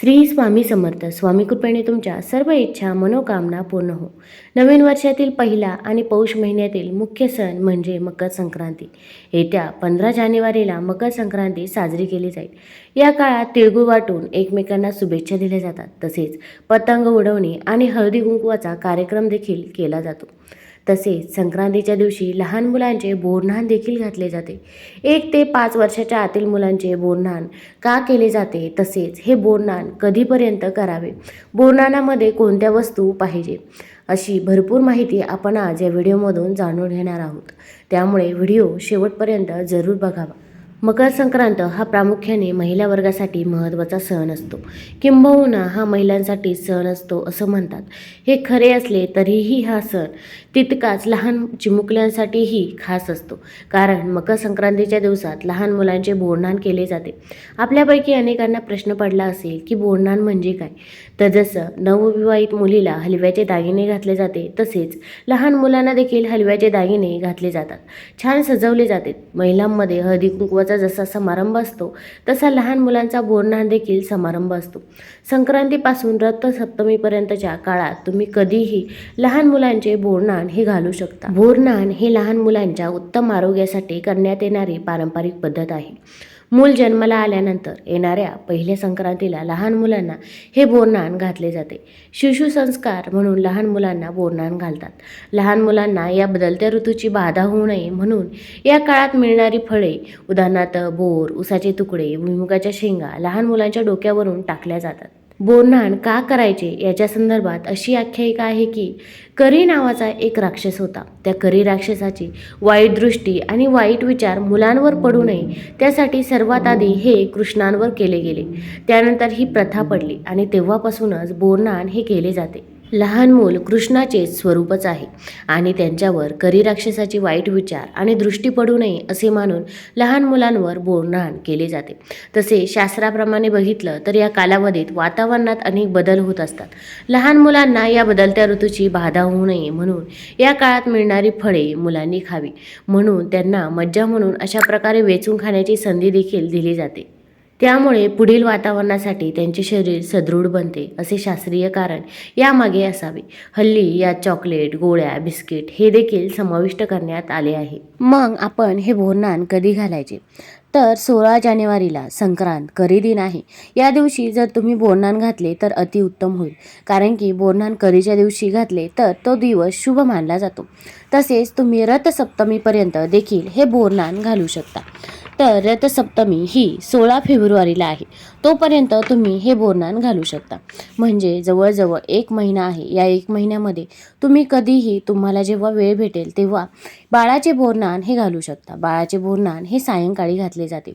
श्री स्वामी समर्थ. स्वामी कृपेने तुमच्या सर्व इच्छा मनोकामना पूर्ण हो. नवीन वर्षातील पहिला आणि पौष महिन्यातील मुख्य सण म्हणजे मकर संक्रांती. येत्या पंधरा जानेवारीला मकर संक्रांती साजरी केली जाईल. या काळात तिळगुळ वाटून एकमेकांना शुभेच्छा दिल्या जातात. तसेच पतंग उडवणे आणि हळदी कुंकवाचा कार्यक्रम देखील केला जातो. तसेच संक्रांतीच्या दिवशी लहान मुलांचे बोरन्हाण देखील घातले जाते. एक ते पाच वर्षाच्या आतील मुलांचे बोरन्हाण का केले जाते तसेच हे बोरन्हाण कधीपर्यंत करावे? बोरन्हाणामध्ये कोणत्या वस्तू पाहिजे? अशी भरपूर माहिती आपण आज या व्हिडिओमधून जाणून घेणार आहोत. त्यामुळे व्हिडिओ शेवटपर्यंत जरूर बघावा. मकर संक्रांत हा प्रामुख्याने महिला वर्गासाठी महत्त्वाचा सण असतो. किंबहुना हा महिलांसाठी सण असतो असं म्हणतात. हे खरे असले तरीही हा सण तितकाच लहान चिमुकल्यांसाठीही खास असतो. कारण मकर संक्रांतीच्या दिवसात लहान मुलांचे बोरन्हाण केले जाते. आपल्यापैकी अनेकांना प्रश्न पडला असेल की बोरन्हाण म्हणजे काय? तर जसं नवविवाहित मुलीला हलव्याचे दागिने घातले जाते तसेच लहान मुलांना देखील हलव्याचे दागिने घातले जातात. छान सजवले जाते. महिलांमध्ये हळदी कुंकवाचा जसा समारंभ असतो तसा लहान मुलांचा बोरनाण देखील समारंभ असतो. संक्रांतीपासून रथसप्तमीपर्यंतच्या काळात तुम्ही कधीही लहान मुलांचे बोरन्हाण हे घालू शकता. बोरन्हाण हे लहान मुलांच्या उत्तम आरोग्यासाठी करण्यात येणारी पारंपरिक पद्धत आहे. मूल जन्माला आल्यानंतर येणाऱ्या पहिल्या संक्रांतीला लहान मुलांना हे बोरनान घातले जाते. शिशुसंस्कार म्हणून लहान मुलांना बोरनान घालतात. लहान मुलांना या बदलत्या ऋतूची बाधा होऊ नये म्हणून या काळात मिळणारी फळे उदाहरणार्थ बोर उसाचे तुकडे भुईमुगाच्या शेंगा लहान मुलांच्या डोक्यावरून टाकल्या जातात. बोरन्हाण का करायचे याच्या संदर्भात अशी आख्यायिका आहे की करी नावाचा एक राक्षस होता. त्या करी राक्षसाची वाईट दृष्टी आणि वाईट विचार मुलांवर पडू नये त्यासाठी सर्वात आधी हे कृष्णांवर केले गेले. त्यानंतर ही प्रथा पडली आणि तेव्हापासूनच बोरनाण हे केले जाते. लहान मूल कृष्णाचेच स्वरूपच आहे आणि त्यांच्यावर करी राक्षसाची वाईट विचार आणि दृष्टी पडू नये असे मानून लहान मुलांवर बोरन्हाण केले जाते. तसे शास्त्राप्रमाणे बघितलं तर या कालावधीत वातावरणात अनेक बदल होत असतात. लहान मुलांना या बदलत्या ऋतूची बाधा होऊ नये म्हणून या काळात मिळणारी फळे मुलांनी खावी. म्हणून त्यांना मज्जा म्हणून अशा प्रकारे वेचून खाण्याची संधी देखील दिली जाते. त्यामुळे पुढील वातावरणासाठी त्यांचे शरीर सदृढ बनते असे शास्त्रीय कारण यामागे असावे. हल्ली या चॉकलेट गोळ्या बिस्किट हे देखील समाविष्ट करण्यात आले आहे. मग आपण हे भोरनान कधी घालायचे? तर सोळा जानेवारीला संक्रांत करी दिन आहे या दिवशी जर तुम्ही बोरनान घातले तर अतिउत्तम होईल. कारण की बोरनान करीच्या दिवशी घातले तर तो दिवस शुभ मानला जातो. तसेच तुम्ही रथसप्तमीपर्यंत देखील हे बोरनान घालू शकता. तर रथसप्तमी ही सोळा फेब्रुवारीला आहे. तोपर्यंत तुम्ही हे बोरनान घालू शकता. म्हणजे जवळजवळ एक महिना आहे. या एक महिन्यामध्ये तुम्ही कधीही तुम्हाला जेव्हा वेळ भेटेल तेव्हा बाळाचे बोरनान हे घालू शकता. बाळाचे बोरनान हे सायंकाळी घातले जाते.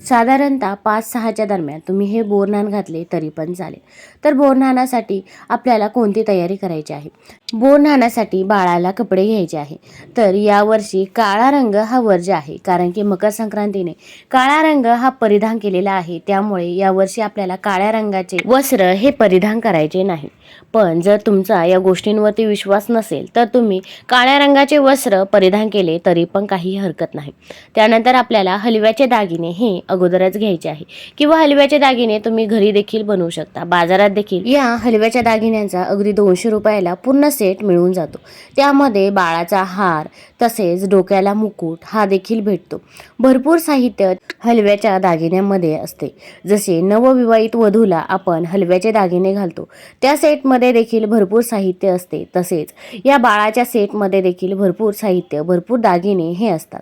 साधारणतः पाच सहाच्या दरम्यान तुम्ही हे बोरनान घातले तरी पण चालेल. तर बोरनानासाठी आपल्याला कोणती तयारी करायची आहे? बोरनानासाठी बाळाला कपडे घ्यायचे आहे. तर यावर्षी काळा रंग हा वर्ज आहे कारण की मकर संक्रांतीने काळा रंग हा परिधान केलेला आहे त्यामुळे यावर्षी आपल्याला काळ्या रंगाचे वस्त्र हे परिधान करायचे नाही. पण जर तुमचा या गोष्टींवरती विश्वास नसेल तर तुम्ही काळ्या रंगाचे वस्त्र परिधान केले तरी पण काही हरकत नाही. त्यानंतर आपल्याला हलव्याचे दागिने हे अगोदरच घ्यायचे आहे. किंवा हलव्याचे दागिने तुम्ही घरी देखील बनवू शकता. बाजारात देखील या हलव्याच्या दागिन्यांचा अगदी दोनशे रुपयाला पूर्ण सेट मिळून जातो. त्यामध्ये बाळाचा हार तसेच डोक्याला मुकुट हा देखील भेटतो. भरपूर साहित्य हलव्याच्या दागिन्यांमध्ये असते. जसे नवविवाहित वधूला आपण हलव्याचे दागिने घालतो. त्या सेटमध्ये देखील भरपूर साहित्य असते. तसेच या बाळाच्या सेटमध्ये देखील भरपूर साहित्य भरपूर दागिने हे असतात.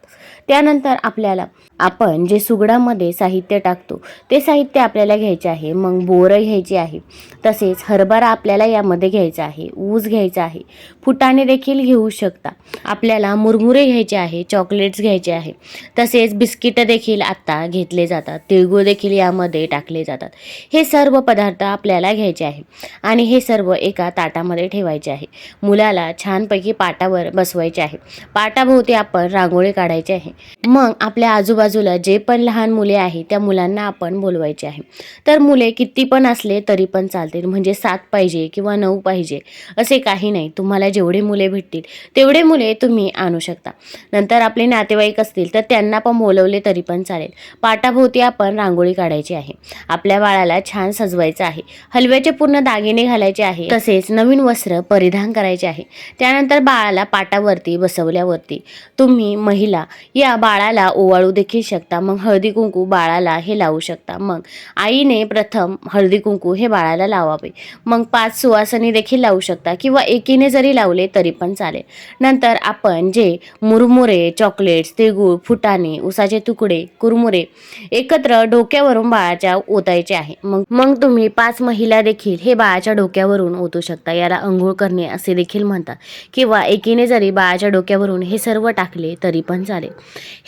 त्यानंतर आपल्याला आपण जे सुगडामध्ये साहित्य टाकतो. ते साहित्य आपल्याला घ्यायचे आहे. मग बोरं घ्यायची आहे. तसेच हरभरा आपल्याला यामध्ये घ्यायचा आहे. ऊस घ्यायचा आहे. फुटाणे देखील घेऊ शकता. आपल्याला मुरमुरे घ्यायचे आहे. चॉकलेट्स घ्यायचे आहे. तसेच बिस्किटं देखील आत्ता घेतले जातात. तिळगुळ देखील यामध्ये टाकले जातात. हे सर्व पदार्थ आपल्याला घ्यायचे आहे. आणि हे सर्व एका ताटामध्ये ठेवायचे आहे. मुलाला छानपैकी पाटावर बसवायचे आहे. पाटाभोवती आपण रांगोळी काढायची आहे. मग आपल्या आजूबाजूला जे पण लहान मुलं मुले आहे त्या मुलांना आपण बोलवायचे आहे. तर मुले किती पण असले तरी पण चालतील म्हणजे सात पाहिजे किंवा नऊ पाहिजे असे काही नाही. तुम्हाला जेवढे मुले भेटतील तेवढे मुले तुम्ही आणू शकता. नंतर आपले नातेवाईक असतील तर त्यांना पण बोलवले तरी पण चालेल. पाटाभोवती आपण रांगोळी काढायची आहे. आपल्या बाळाला छान सजवायचं आहे. हलव्याचे पूर्ण दागिने घालायचे आहे. तसेच नवीन वस्त्र परिधान करायचे आहे. त्यानंतर बाळाला पाटावरती बसवल्यावरती तुम्ही महिला या बाळाला ओवाळू देखील शकता. मग हळदी कुंकू बाळाला हे लावू शकता. मग आईने प्रथम हळदी कुंकू हे बाळाला लावावे. मग पाच सुवासनी देखील लावू शकता किंवा एकीने जरी लावले तरी पण चालेल. नंतर आपण जे मुरमुरे चॉकलेट्स तिळगुळ फुटाणे उसाचे तुकडे कुरमुरे एकत्र डोक्यावरून बाळाच्या ओतायचे आहे. मग मग तुम्ही पाच महिला देखील हे बाळाच्या डोक्यावरून ओतू शकता. याला अंघोळ करणे असे देखील म्हणतात. किंवा एकीने जरी बाळाच्या डोक्यावरून हे सर्व टाकले तरी पण चालेल.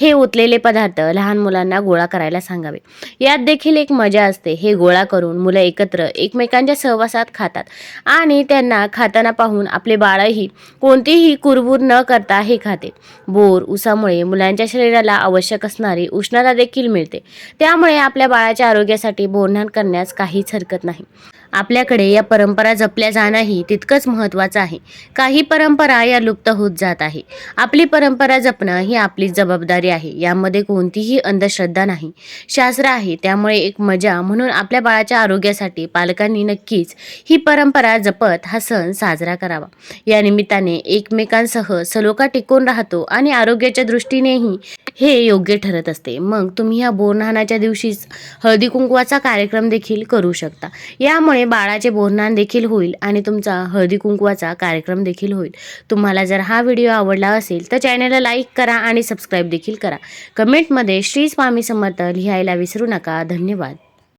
हे ओतलेले पदार्थ लहान मुलांना गोळा करायला सांगावे. यात देखील एक मजा असते. हे गोळा करून मुलं एकत्र एकमेकांच्या सहवासात खातात. आणि त्यांना खाताना पाहून आपले बाळही कोणतीही कुरबूर न करता हे खाते. बोर उसामुळे मुलांच्या शरीराला आवश्यक असणारी उष्णता देखील मिळते. त्यामुळे आपल्या बाळाच्या आरोग्यासाठी बोरणान करण्यास काहीच हरकत नाही. आपल्याकडे या परंपरा जपल्या जाणंही तितकंच महत्त्वाचं आहे. काही परंपरा या लुप्त होत जात आहे. आपली परंपरा जपणं ही आपली जबाबदारी आहे. यामध्ये कोणतीही अंधश्रद्धा नाही. शास्त्र आहे त्यामुळे एक मजा म्हणून आपल्या बाळाच्या आरोग्यासाठी पालकांनी नक्कीच ही परंपरा जपत हा सण साजरा करावा. या निमित्ताने एकमेकांसह सलोखा टिकून राहतो आणि आरोग्याच्या दृष्टीनेही हे योग्य ठरत असते. मग तुम्ही या बोरनानाच्या दिवशीच हळदी कुंकवाचा कार्यक्रम देखील करू शकता. यामुळे यामुळे बाळाचे बोरनान देखील होईल आणि तुमचा हळदी कुंकवाचा कार्यक्रम देखील होईल. तुम्हाला जर हा व्हिडिओ आवडला असेल तर चॅनलला लाईक करा आणि सबस्क्राईब देखील करा. कमेंटमध्ये श्री स्वामी समर्थ लिहायला विसरू नका. धन्यवाद.